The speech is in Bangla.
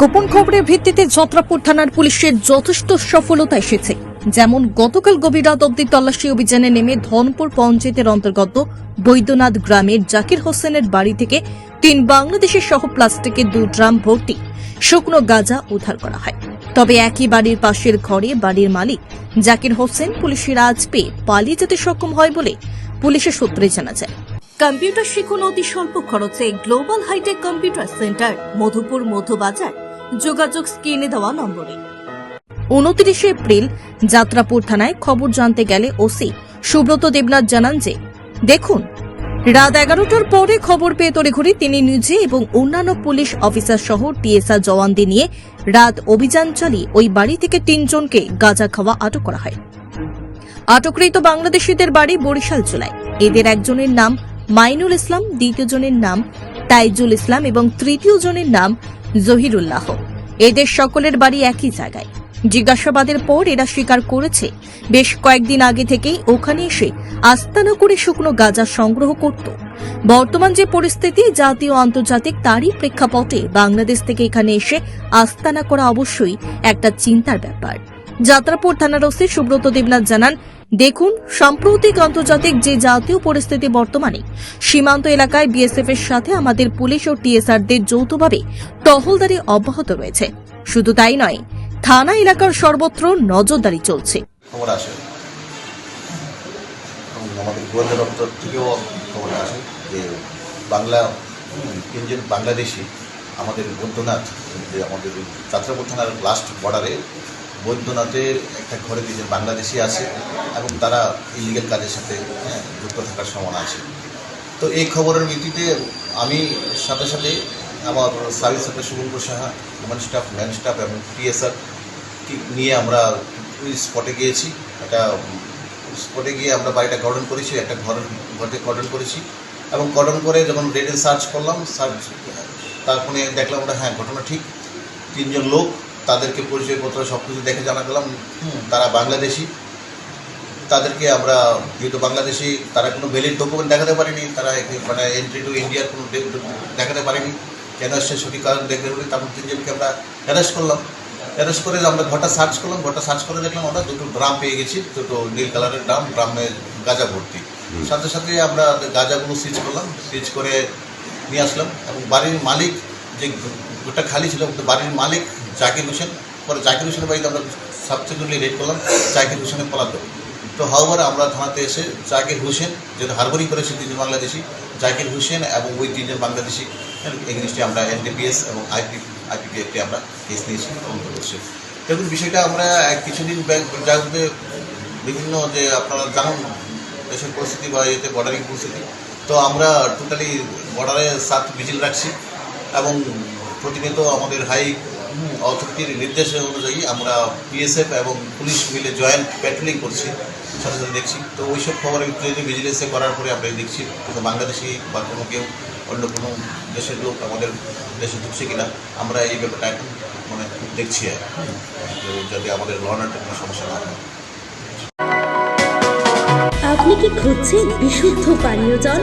গোপন খবরের ভিত্তিতে ছত্রাপুর থানার পুলিশের যথেষ্ট সফলতা এসেছে। যেমন গতকাল গভীর রাত অব্দি তল্লাশি অভিযানে নেমে ধনপুর পঞ্চায়েতের অন্তর্গত বৈদ্যনাথ গ্রামের জাকির হোসেনের বাড়ি থেকে তিন বাংলাদেশের সহ প্লাস্টিকের দু ড্রাম ভর্তি শুকনো গাঁজা উদ্ধার করা হয়। তবে একই বাড়ির পাশের ঘরে বাড়ির মালিক জাকির হোসেন পুলিশের আজ পেয়ে পালিয়ে যেতে সক্ষম হয় বলে পুলিশের সূত্রে জানা যায়। কম্পিউটার শিখুন অতি স্বল্প খরচে global hi tech computer centre, Madhupur Madhubazar যোগাযোগ স্ক্রিনে দেওয়া নম্বরে। উনত্রিশে এপ্রিল, যাত্রাপুর থানায় খবর জানতে গেলে ওসি সুব্রত দেবনাথ জানান যে, দেখুন, রাত এগারোটার পরে খবর পেয়ে তড়িঘড়ি তিনি নিজে এবং অন্যান্য পুলিশ অফিসার সহ টিএসআর জওয়ানদের নিয়ে রাত অভিযান চালিয়ে ওই বাড়ি থেকে তিনজনকে গাঁজা খাওয়া আটক করা হয়। আটককৃত বাংলাদেশিদের বাড়ি বরিশাল জেলায়। এদের একজনের নাম মাইনুল ইসলাম, দ্বিতীয় জনের নাম তাইজুল ইসলাম এবং তৃতীয় জনের নাম জহিরুল্লাহ। এদের সকলের বাড়ি একই জায়গায়। জিজ্ঞাসাবাদের পর এরা স্বীকার করেছে, বেশ কয়েকদিন আগে থেকেই ওখানে এসে আস্তানা করে শুকনো গাঁজা সংগ্রহ করত। বর্তমান যে পরিস্থিতি, জাতীয় আন্তর্জাতিক তারই প্রেক্ষাপটে বাংলাদেশ থেকে এখানে এসে আস্তানা করা অবশ্যই একটা চিন্তার ব্যাপার। যাত্রাপুর থানার ওসি সুব্রত দেবনাথ জানান দেখুন, সাম্প্রতিক আন্তর্জাতিক যে জাতীয় পরিস্থিতি বর্তমানে, সীমান্ত এলাকায় বিএসএফ এর সাথে আমাদের পুলিশ ও টিএসআরদের যৌথভাবে টহলদারি অব্যাহত রয়েছে। শুধু তাই নয়, থানা এলাকার সর্বত্র নজরদারি চলছে। বাংলাদেশি, আমাদের বৈদ্যনাথ, যে আমাদের যাত্রাপুর থানার লাস্ট বর্ডারে বৈদ্যনাথের একটা ঘরে দুজন বাংলাদেশি আছে এবং তারা ইলিগেল কাজের সাথে হ্যাঁ, যুক্ত থাকার সম্ভাবনা আছে। তো এই খবরের ভিত্তিতে আমি সাথে সাথে আমার service inspector Shubhankar Saha woman staff man staff এবং টিএসআর নিয়ে আমরা স্পটে গিয়েছি। একটা স্পটে গিয়ে আমরা বাড়িটা গঠন করেছি একটা ঘর ঘরকে গঠন করেছি এবং গঠন করে যখন রেডে সার্চ করলাম সার্চ তারপরে দেখলাম ওটা হ্যাঁ ঘটনা ঠিক। তিনজন লোক তাদেরকে পরিচয়পত্র সব কিছু দেখে জানা গেলাম তারা বাংলাদেশি। তাদেরকে আমরা যেহেতু বাংলাদেশি তারা কোনো ভ্যালিড ডকুমেন্ট দেখাতে পারেনি তারা মানে এন্ট্রি টু ইন্ডিয়ার কোনো দেখাতে পারেনি। কেন সে সঠিক কারণ দেখতে পারি তারপর তিনজনকে আমরা অ্যারেস্ট করলাম। অ্যারেস্ট করে আমরা ঘরটা সার্চ করলাম ঘরটা সার্চ করে দেখলাম আমরা দুটো ড্রাম পেয়ে গেছি দুটো নীল কালারের ড্রাম ড্রামে গাঁজা ভর্তি। সাথে সাথে আমরা গাঁজাগুলো সিজ করলাম সিজ করে নিয়ে আসলাম। এবং বাড়ির মালিক যে গোটা খালি ছিল বাড়ির মালিক জাকির হোসেন, পরে জাকির হোসেনের বাড়িতে আমরা সাবসিকুয়েন্টলি রেড করলাম, জাকির হোসেনের পলাতক। তো হাওয়ার আমরা থানাতে এসে জাকির হোসেন, যেহেতু হারবারি করেছে তিনজন বাংলাদেশি, জাকির হোসেন এবং ওই তিনজন বাংলাদেশি এগেনিস্টে আমরা এনডিপিএস এবং আইপি আইপিপি একটি আমরা কেস নিয়েছি, তদন্ত করছি। দেখুন, বিষয়টা আমরা কিছুদিন ব্যাক- বিভিন্ন যে আপনারা জানুন, দেশের পরিস্থিতি বা এতে বর্ডারিং পরিস্থিতি। তো আমরা টোটালি বর্ডারে সাত ভিজিল রাখছি এবং প্রতিনিয়ত আমাদের হাই অথরিটির নির্দেশ অনুযায়ী আমরা বিএসএফ এবং পুলিশ মিলে জয়েন্ট প্যাট্রোলিং করছি সাথে দেখছি। তো ওই ওইসব খবরের যদি ভিজিলেন্সে করার পরে আমরা দেখছি, কোনো বাংলাদেশি বা কোনো কেউ, অন্য কোনো দেশের লোক আমাদের দেশে ঢুকছে কিনা, আমরা এই ব্যাপারটা এখন মানে দেখছি যাতে আমাদের ল কোনো সমস্যা না হয়। আপনি কি খুঁজছেন বিশুদ্ধ পানীয় জল?